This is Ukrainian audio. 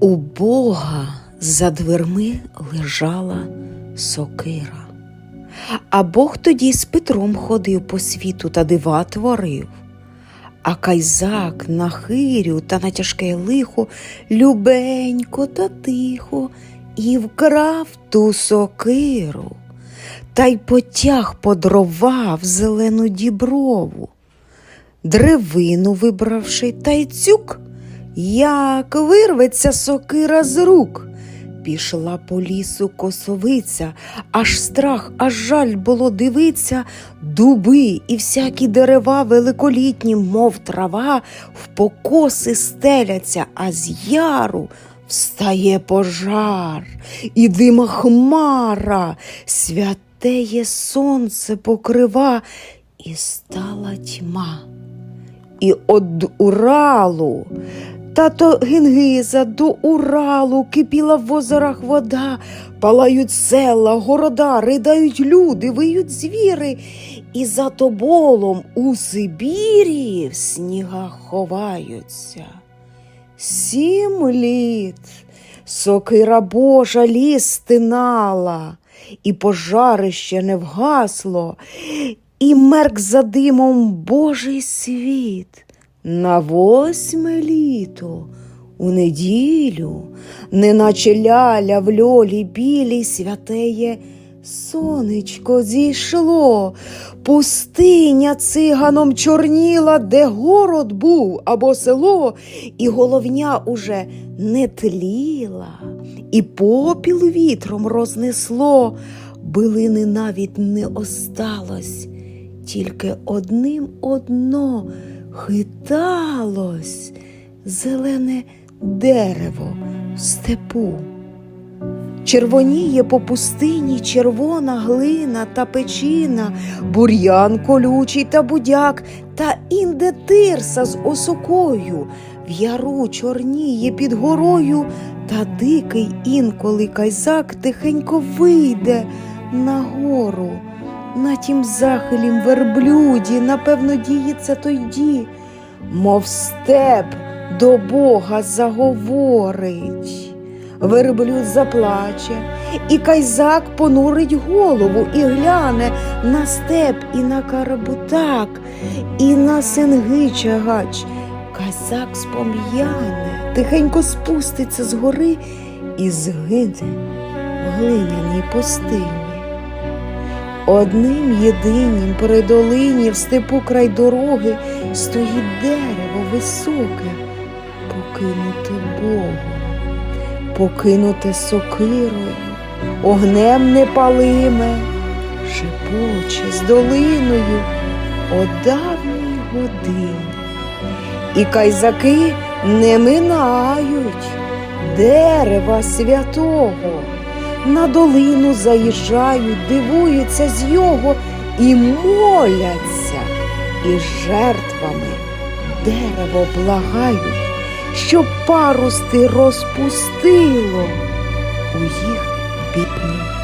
У Бога за дверми лежала сокира. А Бог тоді з Петром ходив по світу та дива творив. А кайзак на хирю та на тяжке лихо любенько та тихо і вкрав ту сокиру, та й потяг по дрова в зелену діброву. Древину вибравши, та й цюк, як вирветься сокира з рук. Пішла по лісу косовиця, аж страх, аж жаль було дивиться, дуби і всякі дерева великолітні, мов трава, в покоси стеляться, а з яру встає пожар, і дима хмара, святеє сонце покрива, і стала тьма. І од Уралу та то Гінгиза до Уралу кипіла в озерах вода, палають села, города, riдають люди, виють звіри, і за тоболом у Сибірі в снігах ховаються. Сім літ сокира Божа ліс стинала, і пожарище не вгасло, і мерк за димом Божий світ. На восьме літо, у неділю, неначе ляля в льолі білій святеє сонечко зійшло, пустиня циганом чорніла, де город був або село, і головня уже не тліла, і попіл вітром рознесло, билини навіть не осталось, тільки одним одно хиталось зелене дерево в степу. Червоніє по пустині червона глина та печина, бур'ян колючий та будяк, та інде тирса з осокою, в яру чорніє під горою, та дикий інколи кайзак тихенько вийде на гору. На тім захилім верблюді, напевно, діється тоді, мов степ до Бога заговорить. Верблюд заплаче, і кайзак понурить голову і гляне на степ і на карабутак, і на сингичагач. Кайзак спом'яне, тихенько спуститься з гори і згине в глиняній пустині. Одним єдинім при долині в степу край дороги стоїть дерево високе, покинуте Богом, покинуте сокирою, огнем непалиме, шепоче з долиною о давній годині. І кайзаки не минають дерева святого на долину заїжджають, дивуються з його і моляться, і жертвами дерево благають, щоб парусти розпустило у їх біднім